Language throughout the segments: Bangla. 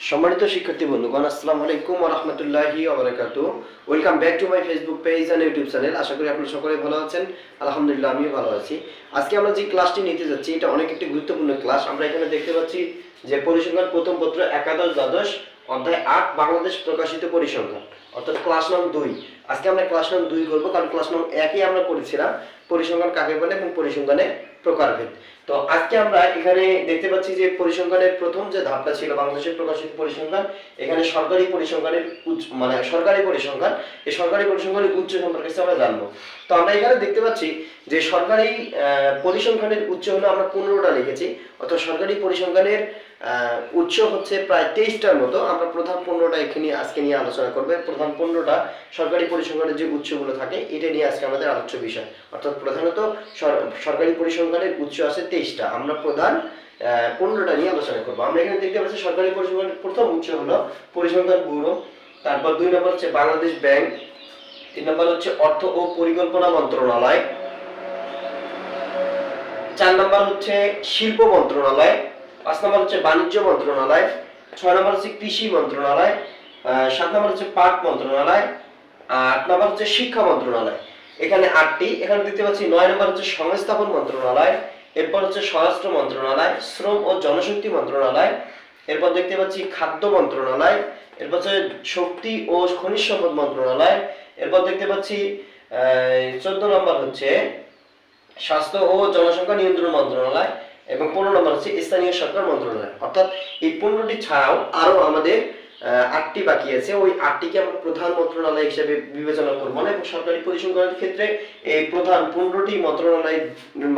সম্মানিত শিক্ষার্থী বন্ধুগণ, আসসালামু আলাইকুম রাহমাতুল্লাহি ওয়া বারাকাতু welcome back to my Facebook page and YouTube channel আশা করি আপনারা সকলে ভালো আছেন। আলহামদুলিল্লাহ, আমিও ভালো আছি। আজকে আমরা যে ক্লাসটি নিতে যাচ্ছি, এটা অনেক একটি গুরুত্বপূর্ণ ক্লাস আমরা এখানে দেখতে পাচ্ছি যে পরিসংখ্যান প্রথম পত্র একাদশ দ্বাদশ অধ্যায় আট, বাংলাদেশ প্রকাশিত পরিসংখ্যান, অর্থাৎ ক্লাস নং দুই। আজকে আমরা ক্লাস নং দুই করব, কারণ ক্লাস নং একই আমরা করেছিলাম। পরিসংখ্যান কাকে বলে এবং পরিসংখ্যানের প্রকারভেদ। তো আজকে আমরা এখানে দেখতে পাচ্ছি যে পরিসংখ্যানের প্রথম যে ধাপটা ছিল বাংলাদেশের প্রকাশিত পরিসংখ্যান, এখানে সরকারি পরিসংখ্যানের মানে সরকারি পরিসংখ্যান, এই সরকারি পরিসংখ্যানের উচ্চ সম্পর্কে আমরা জানব। তো আমরা এখানে দেখতে পাচ্ছি যে সরকারি পরিসংখ্যানের উচ্চ হলো আমরা পনেরোটা লিখেছি, অর্থাৎ সরকারি পরিসংখ্যানের উৎস হচ্ছে প্রায় তেইশটার মতো। আমরা প্রধান পনেরোটা এখানে আজকে নিয়ে আলোচনা করব। প্রধান পনেরোটা সরকারি পরিসংখ্যানের যে উৎসগুলো থাকে, এটা নিয়ে আজকে আমাদের আলোচ্য বিষয়। অর্থাৎ প্রধানত সরকারি সরকারি পরিসংখ্যানের উৎস আছে তেইশটা। আমরা প্রধান পনেরোটা নিয়ে আলোচনা করব। আমরা এখানে দেখতে পাচ্ছি সরকারি পরিসংখ্যানের প্রথম উৎস হলো পরিসংখ্যান ব্যুরো, তারপর দুই নম্বর হচ্ছে বাংলাদেশ ব্যাংক, তিন নম্বর হচ্ছে অর্থ ও পরিকল্পনা মন্ত্রণালয়, চার নম্বর হচ্ছে শিল্প মন্ত্রণালয়, পাঁচ নম্বর হচ্ছে বাণিজ্য মন্ত্রণালয়, ছয় নম্বর হচ্ছে কৃষি মন্ত্রণালয় সাত নম্বর হচ্ছে পাট মন্ত্রণালয়, আট নম্বর হচ্ছে শিক্ষা মন্ত্রণালয়। এখানে আটটি, এখানে দেখতে পাচ্ছি নয় নম্বর হচ্ছে সংস্থাপন মন্ত্রণালয়, এরপর হচ্ছে স্বরাষ্ট্র মন্ত্রণালয়, শ্রম ও জনশক্তি মন্ত্রণালয়, এরপর দেখতে পাচ্ছি খাদ্য মন্ত্রণালয়, এরপর হচ্ছে শক্তি ও খনিজ সম্পদ মন্ত্রণালয়, এরপর দেখতে পাচ্ছি চোদ্দ নম্বর হচ্ছে স্বাস্থ্য ও জনসংখ্যা নিয়ন্ত্রণ মন্ত্রণালয় এবং পনেরো নম্বর হচ্ছে স্থানীয় সরকার মন্ত্রণালয়। অর্থাৎ এই পনেরোটি ছাড়াও আরও আমাদের আটটি বাকি আছে। ওই আটটিকে আমরা প্রধান মন্ত্রণালয় হিসেবে বিবেচনা করব না এবং সরকারি পরিসংখ্যানের ক্ষেত্রে এই প্রধান পনেরোটি মন্ত্রণালয়ের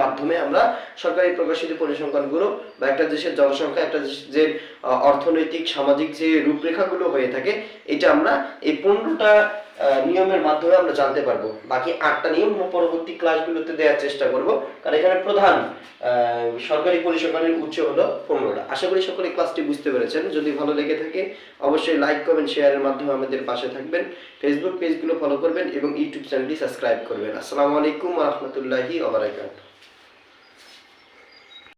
মাধ্যমে আমরা সরকারি প্রকাশিত পরিসংখ্যানগুলো বা একটা দেশের জনসংখ্যা, একটা যে অর্থনৈতিক, সামাজিক যে রূপরেখাগুলো হয়ে থাকে, এটা আমরা এই পনেরোটা নিয়মের মাধ্যমে আমরা জানতে পারব। বাকি আটটা নিয়ম পরবর্তী ক্লাসগুলোতে দেওয়ার চেষ্টা করব। কারণ এখানে প্রধান সরকারি পরিসংখ্যানের উৎস হলো পনেরোটা। আশা করি সকলে ক্লাসটি বুঝতে পেরেছেন। যদি ভালো লেগে থাকে, অবশ্যই লাইক কমেন্ট শেয়ারের মাধ্যমে আমাদের পাশে থাকবেন। ফেসবুক পেজগুলো ফলো করবেন এবং ইউটিউব চ্যানেলটি সাবস্ক্রাইব করবেন। আসসালামু আলাইকুম রহমতুল্লাহি ওবরাকাতুহ